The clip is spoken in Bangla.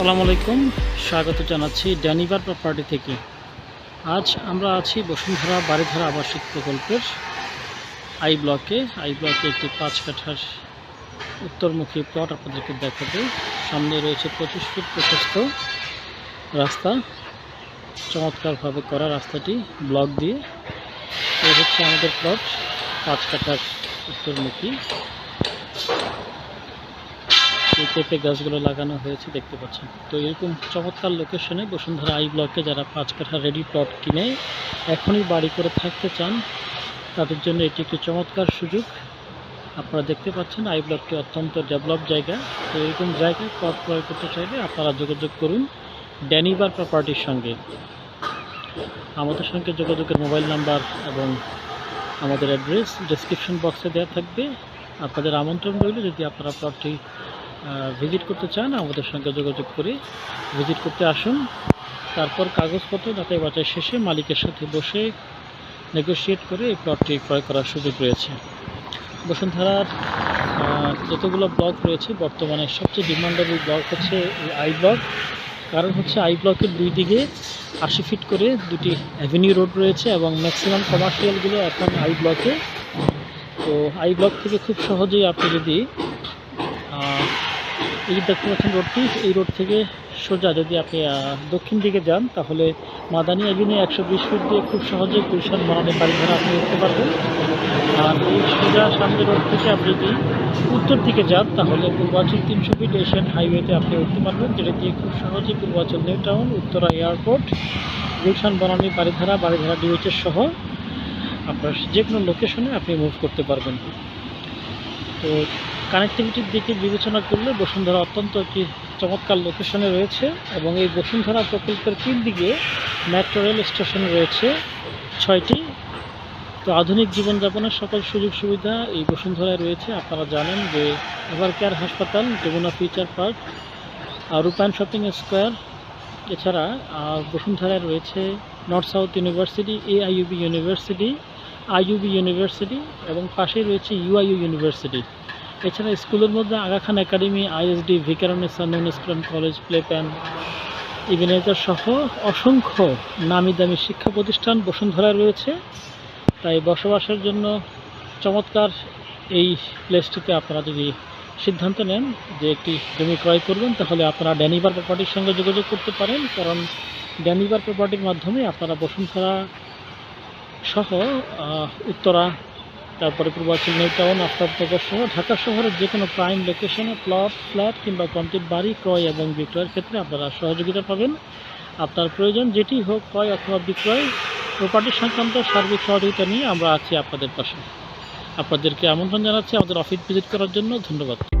আসসালামু আলাইকুম। স্বাগত জানাচ্ছি ড্যানিভার প্রপার্টি থেকে। আজ আমরা আছি বসুন্ধরা বাড়িধারা আবাসিক প্রকল্পের আই ব্লকে। আই ব্লকে একটি পাঁচ কাঠার উত্তরমুখী প্লট আপনাদেরকে দেখাবে। সামনে রয়েছে পঁচিশ ফিট প্রশস্ত রাস্তা। চমৎকারভাবে করা রাস্তাটি ব্লক দিয়ে। এই হচ্ছে আমাদের প্লট, পাঁচ কাঠার উত্তরমুখী। এই গাছগুলো লাগানো হয়েছে, দেখতে পাচ্ছেন। তো এরকম চমৎকার লোকেশনে বসুন্ধরা আই ব্লকে যারা পাঁচ কাঠা রেডি প্লট কিনে এখনই বাড়ি করে থাকতে চান, তাদের জন্য এটি একটি চমৎকার সুযোগ। আপনারা দেখতে পাচ্ছেন আই ব্লকটি অত্যন্ত ডেভেলপ জায়গা। তো এরকম জায়গায় প্লট ক্রয় করতে চাইলে আপনারা যোগাযোগ করুন ড্যানিবার প্রপার্টির সঙ্গে। আমাদের সঙ্গে যোগাযোগের মোবাইল নাম্বার এবং আমাদের অ্যাড্রেস ডেসক্রিপশন বক্সে দেওয়া থাকবে। আপনাদের আমন্ত্রণ রইল যদি আপনারা প্লটটি ভিজিট করতে চান, আমাদের সঙ্গে যোগাযোগ করে ভিজিট করতে আসুন। তারপর কাগজপত্র যাচাই বাছাই শেষে মালিকের সাথে বসে নেগোশিয়েট করে এই প্লটটি ক্রয় করার সুযোগ রয়েছে। বসুন্ধরার যতগুলো ব্লক রয়েছে, বর্তমানে সবচেয়ে ডিমান্ডেবল ব্লক হচ্ছে আই ব্লক কারণ হচ্ছে আই ব্লকের দুই দিকে আশি ফিট করে দুটি অ্যাভিনিউ রোড রয়েছে এবং ম্যাক্সিমাম কমার্শিয়ালগুলো এখন আই ব্লকে তো আই ব্লক থেকে খুব সহজেই আপনি যদি এই যে দেখতে পাচ্ছেন রোডটি, এই রোড থেকে সোজা যদি আপনি দক্ষিণ দিকে যান, তাহলে মাদানী এভিনিউ একশো বিশ ফুট দিয়ে খুব সহজেই গুলশান মরানের বাড়ি ধরে আপনি উঠতে পারবেন। আর এই সোজা সামনে রোড থেকে আপনি যদি উত্তর দিকে যান, তাহলে পূর্বাচল তিনশো ফিট এশিয়ান হাইওয়েতে আপনি উঠতে পারবেন, যেটা দিয়ে খুব সহজেই Purbachal new town, Uttara airport, Gulshan Banani Baridhara Baridhara ডিউচের সহ আপনার যে কোনো লোকেশনে আপনি মুভ করতে পারবেন। তো কানেক্টিভিটির দিকে বিবেচনা করলে বসুন্ধরা অত্যন্ত একটি চমৎকার লোকেশনে রয়েছে এবং এই বসুন্ধরা প্রকল্পের তিন দিকে মেট্রো রেল স্টেশন রয়েছে ছয়টি। তো আধুনিক জীবনযাপনের সকল সুযোগ সুবিধা এই বসুন্ধরায় রয়েছে। আপনারা জানেন যে এভার কেয়ার হাসপাতাল, যমুনা ফিউচার পার্ক আর রূপায়ণ শপিং স্কোয়ার। এছাড়া বসুন্ধরায় রয়েছে North South University AIUB university IUB university এবং পাশেই রয়েছে ইউআইইউ ইউনিভার্সিটি। এছাড়া স্কুলের মধ্যে Aga Khan academy, ISD Viqarunnisa Noon school college, playpen Ebenezer সহ অসংখ্য নামি দামি শিক্ষা প্রতিষ্ঠান বসুন্ধরায় রয়েছে। তাই বসবাসের জন্য চমৎকার এই প্লেসটিতে আপনারা যদি সিদ্ধান্ত নেন যে একটি জমি ক্রয় করবেন, তাহলে আপনারা ড্যানিভার প্রপার্টির সঙ্গে যোগাযোগ করতে পারেন, কারণ ড্যানিভার প্রপার্টির মাধ্যমে আপনারা বসুন্ধরা সহ উত্তরা তারপরে পূর্বাঞ্চল নিউ টাউন আফতাবনগর সহ ঢাকা শহরের যে কোনো প্রাইম লোকেশনে প্লট ফ্ল্যাট কিংবা কমপ্লিট বাড়ি, ক্রয় এবং বিক্রয়ের ক্ষেত্রে আপনারা সহযোগিতা পাবেন। আপনার প্রয়োজন যেটি হোক ক্রয় অথবা বিক্রয় প্রপার্টি সংক্রান্ত সার্বিক সহযোগিতা নিয়ে আমরা আছি আপনাদের পাশে। আপনাদেরকে আমন্ত্রণ জানাচ্ছি আমাদের অফিস ভিজিট করার জন্য। ধন্যবাদ।